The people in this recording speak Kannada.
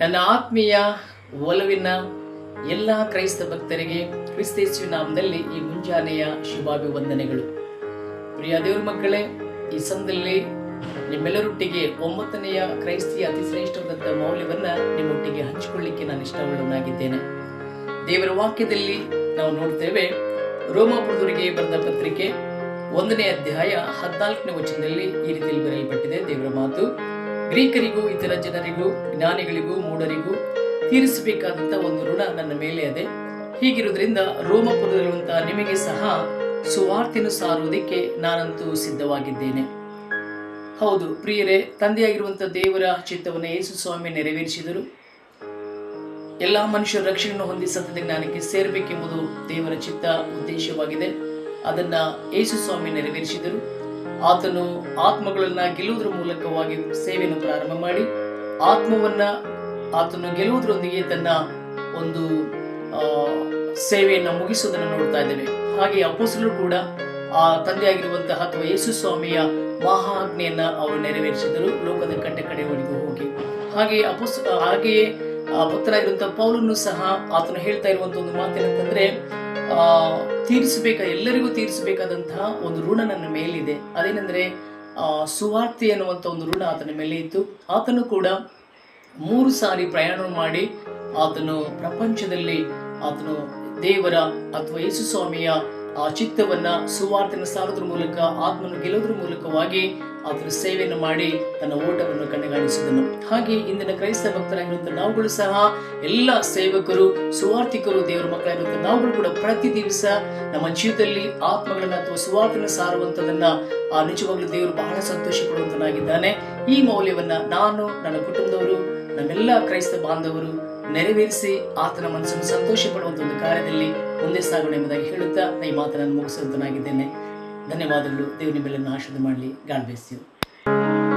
ನನ್ನ ಆತ್ಮೀಯ ಒಲವಿನ ಎಲ್ಲ ಕ್ರೈಸ್ತ ಭಕ್ತರಿಗೆ ಕ್ರಿಸ್ತೇಸು ನಾಮದಲ್ಲಿ ಈ ಮುಂಜಾನೆಯ ಶುಭಾಭಿವಂದನೆಗಳು. ಪ್ರಿಯ ದೇವ್ರ ಮಕ್ಕಳೇ, ಈ ಸಂದಲ್ಲಿ ನಿಮ್ಮೆಲ್ಲರೊಟ್ಟಿಗೆ ಒಂಬತ್ತನೆಯ ಕ್ರೈಸ್ತಿಯ ಅತಿ ಶ್ರೇಷ್ಠವಾದಂಥ ಮೌಲ್ಯವನ್ನ ನಿಮ್ಮೊಟ್ಟಿಗೆ ಹಂಚಿಕೊಳ್ಳಿಕ್ಕೆ ನಾನು ಇಷ್ಟವುಳ್ಳನಾಗಿದ್ದೇನೆ ದೇವರ ವಾಕ್ಯದಲ್ಲಿ ನಾವು ನೋಡ್ತೇವೆ, ರೋಮಾಪುರದವರಿಗೆ ಬರೆದ ಪತ್ರಿಕೆ ಒಂದನೇ ಅಧ್ಯಾಯ ಹದಿನಾಲ್ಕನೇ ವಚನದಲ್ಲಿ ಈ ರೀತಿಯಲ್ಲಿ ಬರೆಯಲ್ಪಟ್ಟಿದೆ ದೇವರ ಮಾತು. ಗ್ರೀಕರಿಗೂ, ಇತರ ಜನರಿಗೂ, ಜ್ಞಾನಿಗಳಿಗೂ, ಮೂಢರಿಗೂ ತೀರಿಸಬೇಕಾದಂತ ಒಂದು ಋಣ ನನ್ನ ಮೇಲೆ ಇದೆ ಹೀಗಿರುವುದರಿಂದ ರೋಮಪುರದಲ್ಲಿರುವಂತಹ ನಿಮಗೆ ಸಹ ಸುವಾರ್ತೆಯನ್ನು ಸಾರುವುದಕ್ಕೆ ನಾನಂತೂ ಸಿದ್ಧವಾಗಿದ್ದೇನೆ. ಹೌದು, ಪ್ರಿಯರೇ ತಂದೆಯಾಗಿರುವಂತಹ ದೇವರ ಚಿತ್ತವನ್ನು ಯೇಸು ಸ್ವಾಮಿ ನೆರವೇರಿಸಿದರು. ಎಲ್ಲ ಮನುಷ್ಯರ ರಕ್ಷಣೆಯನ್ನು ಹೊಂದಿ ಸತ್ಯದ ಜ್ಞಾನಕ್ಕೆ ಸೇರಬೇಕೆಂಬುದು ದೇವರ ಚಿತ್ತ, ಉದ್ದೇಶವಾಗಿದೆ. ಅದನ್ನ ಯೇಸು ಸ್ವಾಮಿ ನೆರವೇರಿಸಿದರು. ಆತನು ಆತ್ಮಗಳನ್ನ ಗೆಲ್ಲುವುದರ ಮೂಲಕವಾಗಿ ಸೇವೆಯನ್ನು ಪ್ರಾರಂಭ ಮಾಡಿ, ಆತ್ಮವನ್ನ ಆತನು ಗೆಲ್ಲುವುದರೊಂದಿಗೆ ತನ್ನ ಒಂದು ಸೇವೆಯನ್ನ ಮುಗಿಸುವುದನ್ನು ನೋಡ್ತಾ ಇದ್ದೇವೆ. ಹಾಗೆ ಅಪೋಸಲು ಕೂಡ ಆ ತಂದೆಯಾಗಿರುವಂತಹ ಅಥವಾ ಯೇಸು ಸ್ವಾಮಿಯ ಮಹಾಜ್ಞೆಯನ್ನ ಅವರು ನೆರವೇರಿಸಿದರು, ಲೋಕದ ಕಟ್ಟೆ ಕಡೆಯವರೆಗೂ ಹೋಗಿ. ಹಾಗೆ ಅಪೋಸ್, ಹಾಗೆಯೇ ಭಕ್ತರಾಗಿರುವಂತಹ ಪೌಲನ್ನು ಸಹ ಆತನು ಹೇಳ್ತಾ ಇರುವಂತ ಒಂದು ಮಾತೇನಂತಂದ್ರೆ, ಆ ತೀರಿಸಬೇಕ, ಎಲ್ಲರಿಗೂ ತೀರಿಸಬೇಕಾದಂತಹ ಒಂದು ಋಣ ನನ್ನ ಮೇಲಿದೆ. ಅದೇನೆಂದರೆ ಸುವಾರ್ತೆ ಅನ್ನುವಂತ ಒಂದು ಋಣ ಆತನ ಮೇಲೆ ಇತ್ತು. ಆತನು ಕೂಡ ಮೂರು ಸಾರಿ ಪ್ರಯಾಣ ಮಾಡಿ ಆತನು ಪ್ರಪಂಚದಲ್ಲಿ ಆತನು ದೇವರ ಅಥವಾ ಯೇಸು ಸ್ವಾಮಿಯ ಆ ಚಿತ್ತವನ್ನ ಸುವಾರ್ತೆಯನ್ನು ಸಾರೋದ್ರ ಮೂಲಕ, ಆತ್ಮನ ಗೆಲ್ಲೋದ್ರ ಮೂಲಕವಾಗಿ ಅದರ ಸೇವೆಯನ್ನು ಮಾಡಿ ತನ್ನ ಓಟವನ್ನು ಕಣ್ಣಗಾಣಿಸಿದನು. ಹಾಗೆ ಇಂದಿನ ಕ್ರೈಸ್ತ ಭಕ್ತರಾಗಿರುವಂತಹ ನಾವುಗಳು ಸಹ ಎಲ್ಲ ಸೇವಕರು ಸುವಾರ್ಥಿಕರು ದೇವರ ಮಕ್ಕಳಾಗಿರುವಂತಹ ನಾವುಗಳು ಕೂಡ ಪ್ರತಿ ದಿವಸ ನಮ್ಮ ಜೀವದಲ್ಲಿ ಆತ್ಮಗಳನ್ನ ಅಥವಾ ಸುವಾರ್ತೆಯನ್ನು ಸಾರುವಂತದನ್ನ ಆ ನಿಜವಾಗ್ಲೂ ದೇವರು ಬಹಳ ಸಂತೋಷ ಪಡುವಂತನಾಗಿದ್ದಾನೆ ಈ ಮೌಲ್ಯವನ್ನ ನಾನು, ನನ್ನ ಕುಟುಂಬದವರು, ನಮ್ಮೆಲ್ಲ ಕ್ರೈಸ್ತ ಬಾಂಧವರು ನೆರವೇರಿಸಿ ಆತನ ಮನಸ್ಸನ್ನು ಸಂತೋಷ ಪಡುವಂತ ಒಂದು ಕಾರ್ಯದಲ್ಲಿ ಮುಂದೆ ಸಾಗೋಣ ಎಂಬುದಾಗಿ ಹೇಳುತ್ತಾ ಈ ಮಾತನ್ನು ಮುಗಿಸುವಂತನಾಗಿದ್ದೇನೆ. ಧನ್ಯವಾದಗಳು. ದೇವರು ನಿಮ್ಮೆಲ್ಲನ್ನು ಆಶೀರ್ವಾದ ಮಾಡಲಿ. ಗಾಡ್